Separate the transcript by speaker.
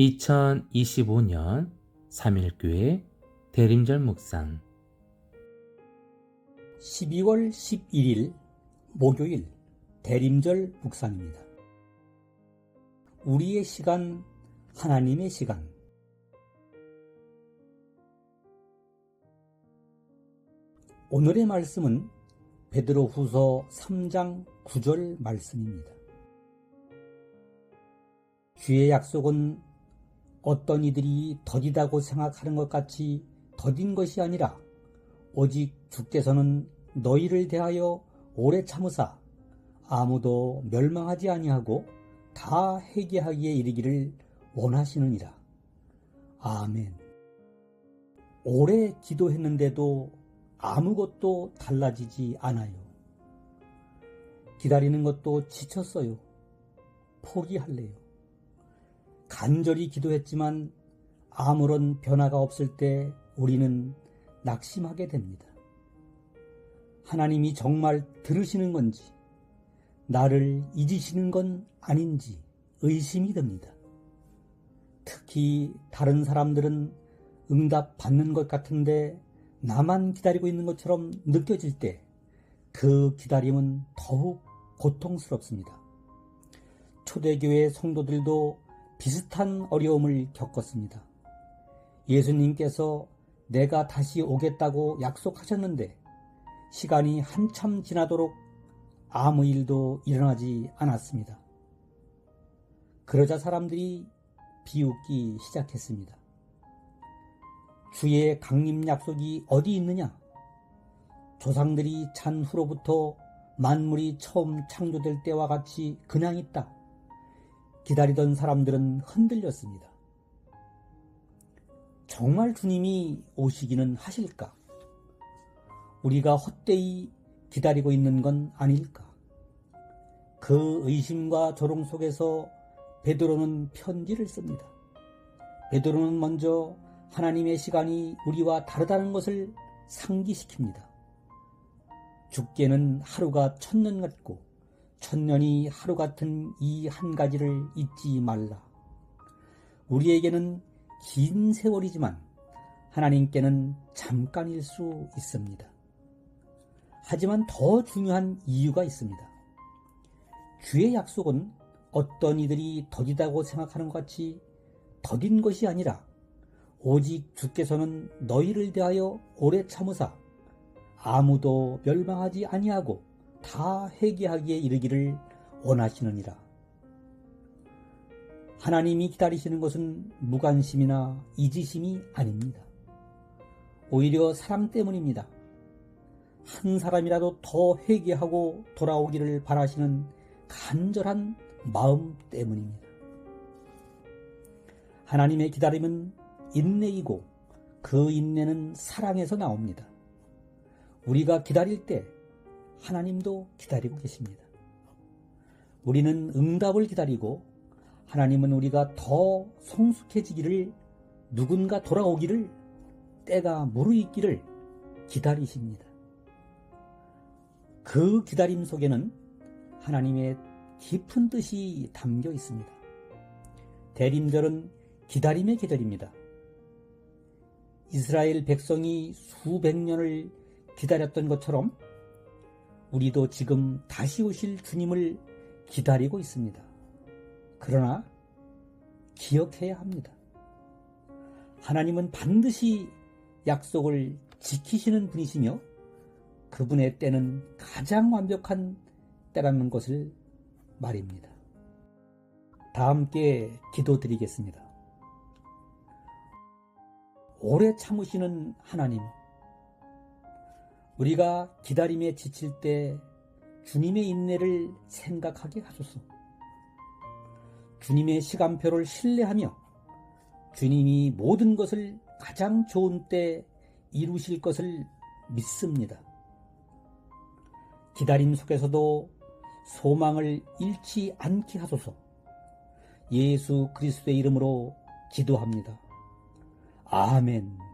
Speaker 1: 2025년 3일교회 대림절 묵상
Speaker 2: 12월 11일 목요일 대림절 묵상입니다. 우리의 시간, 하나님의 시간. 오늘의 말씀은 베드로 후서 3장 9절 말씀입니다. 주의 약속은 어떤 이들이 더디다고 생각하는 것 같이 더딘 것이 아니라 오직 주께서는 너희를 대하여 오래 참으사 아무도 멸망하지 아니하고 다 회개하기에 이르기를 원하시느니라. 아멘. 오래 기도했는데도 아무것도 달라지지 않아요. 기다리는 것도 지쳤어요. 포기할래요. 간절히 기도했지만 아무런 변화가 없을 때 우리는 낙심하게 됩니다. 하나님이 정말 들으시는 건지, 나를 잊으시는 건 아닌지 의심이 듭니다. 특히 다른 사람들은 응답 받는 것 같은데 나만 기다리고 있는 것처럼 느껴질 때 그 기다림은 더욱 고통스럽습니다. 초대교회 성도들도 비슷한 어려움을 겪었습니다. 예수님께서 내가 다시 오겠다고 약속하셨는데 시간이 한참 지나도록 아무 일도 일어나지 않았습니다. 그러자 사람들이 비웃기 시작했습니다. 주의 강림 약속이 어디 있느냐? 조상들이 잔 후로부터 만물이 처음 창조될 때와 같이 그냥 있다. 기다리던 사람들은 흔들렸습니다. 정말 주님이 오시기는 하실까? 우리가 헛되이 기다리고 있는 건 아닐까? 그 의심과 조롱 속에서 베드로는 편지를 씁니다. 베드로는 먼저 하나님의 시간이 우리와 다르다는 것을 상기시킵니다. 죽게는 하루가 천년 같고 천년이 하루 같은 이 한 가지를 잊지 말라. 우리에게는 긴 세월이지만 하나님께는 잠깐일 수 있습니다. 하지만 더 중요한 이유가 있습니다. 주의 약속은 어떤 이들이 더디다고 생각하는 것 같이 더딘 것이 아니라 오직 주께서는 너희를 대하여 오래 참으사 아무도 멸망하지 아니하고 다 회개하기에 이르기를 원하시느니라. 하나님이 기다리시는 것은 무관심이나 이지심이 아닙니다. 오히려 사랑 때문입니다. 한 사람이라도 더 회개하고 돌아오기를 바라시는 간절한 마음 때문입니다. 하나님의 기다림은 인내이고 그 인내는 사랑에서 나옵니다. 우리가 기다릴 때 하나님도 기다리고 계십니다. 우리는 응답을 기다리고 하나님은 우리가 더 성숙해지기를 누군가 돌아오기를 때가 무르익기를 기다리십니다. 그 기다림 속에는 하나님의 깊은 뜻이 담겨 있습니다. 대림절은 기다림의 계절입니다. 이스라엘 백성이 수백 년을 기다렸던 것처럼 우리도 지금 다시 오실 주님을 기다리고 있습니다. 그러나 기억해야 합니다. 하나님은 반드시 약속을 지키시는 분이시며 그분의 때는 가장 완벽한 때라는 것을 말입니다. 다 함께 기도드리겠습니다. 오래 참으시는 하나님, 우리가 기다림에 지칠 때 주님의 인내를 생각하게 하소서. 주님의 시간표를 신뢰하며 주님이 모든 것을 가장 좋은 때 이루실 것을 믿습니다. 기다림 속에서도 소망을 잃지 않게 하소서. 예수 그리스도의 이름으로 기도합니다. 아멘.